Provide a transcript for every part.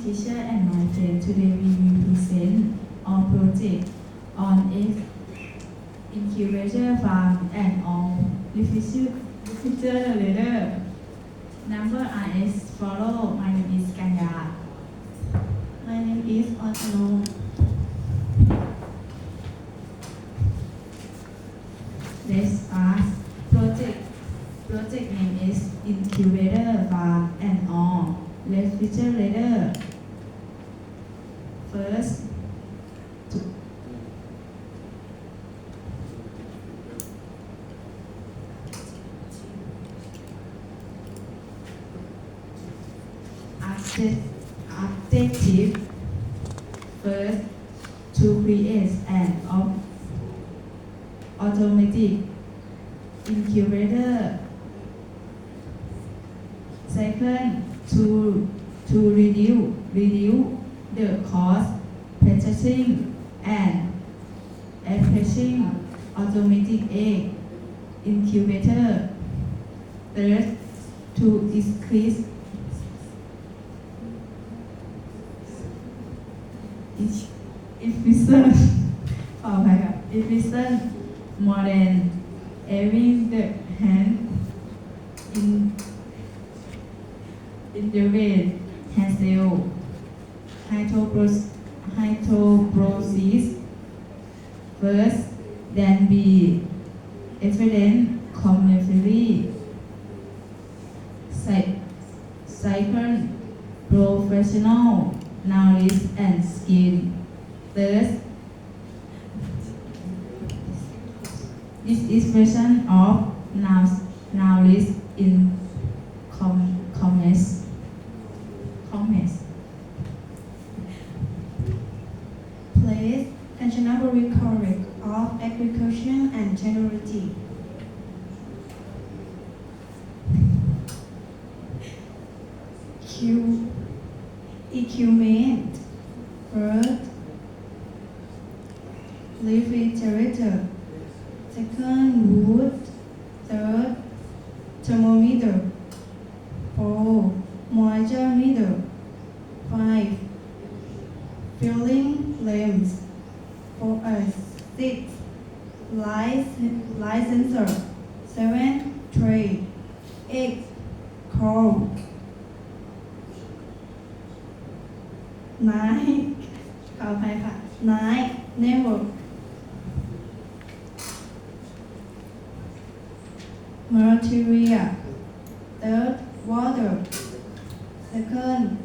teacher and my friend. Today we will present our project on F incubator farm and all refrigerator. Number are follow. My name is Kanya. My name is Otano. Let's start. Project project name is incubator farm and all refrigerator. First, to Object- objective first to create an automatic. Incubator. Second to, to reduce, reduce the cost, purchasing and attaching automatic egg incubator. Third, to increase efficient, oh my god, efficient more than every hand in in the way hassle hydropros hydroprosis first then be efficient commercially cycle professional knowledge and skill third this expression of knowl- knowledge in com- commerce commerce equipment first refrigerator second wood third thermometer four moisture meter five filling lamps for a uh, six light light Material. Third, water. Second,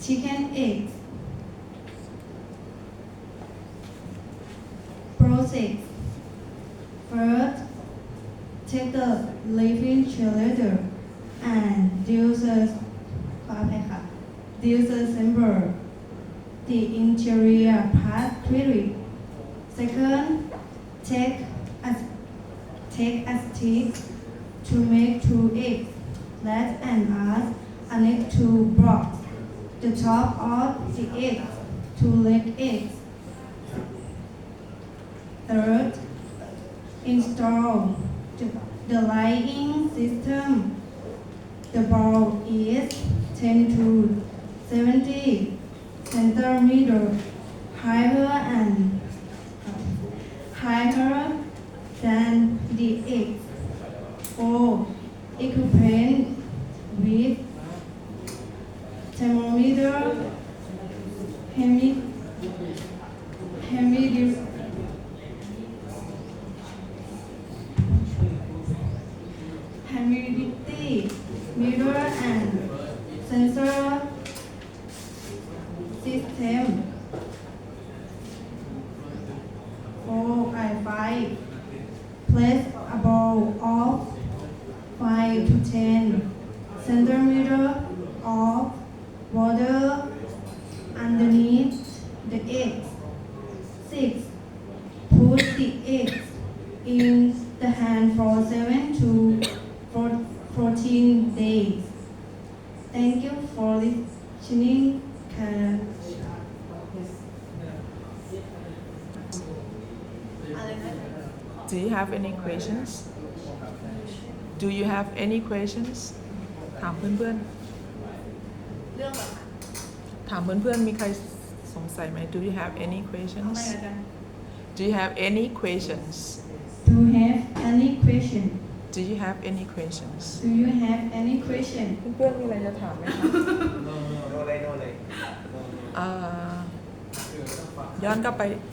chicken egg Process. First, take the living cheerleader and use a, use a symbol. The interior part clearly. Second, take take a stick to make two eggs. Let and add a next two blocks the top of the egg to leg eggs. Third, install the, the lighting system. The bulb is 10 to 70 centimeter. Higher and higher than the egg. Oh, Four, equipment with thermometer, hemi humidity meter and sensor system. 10 centimeter of water underneath the eggs. 6. Put the eggs in the hand for 7 to 14 days. Thank you for listening. Do you have any questions? Do you have any questions ถามเพื่อน เรื่องแบบ ถามเพื่อนๆ มีใครสงสัยไหม Do you have any เอา questions ไม่ละกัน Do you have any questions Do you have any question Do you have any questions Do you have any question เพื่อนๆ มีอะไรจะถามไหมคะ โนเลยโนเลย อ่าย้อนกลับไป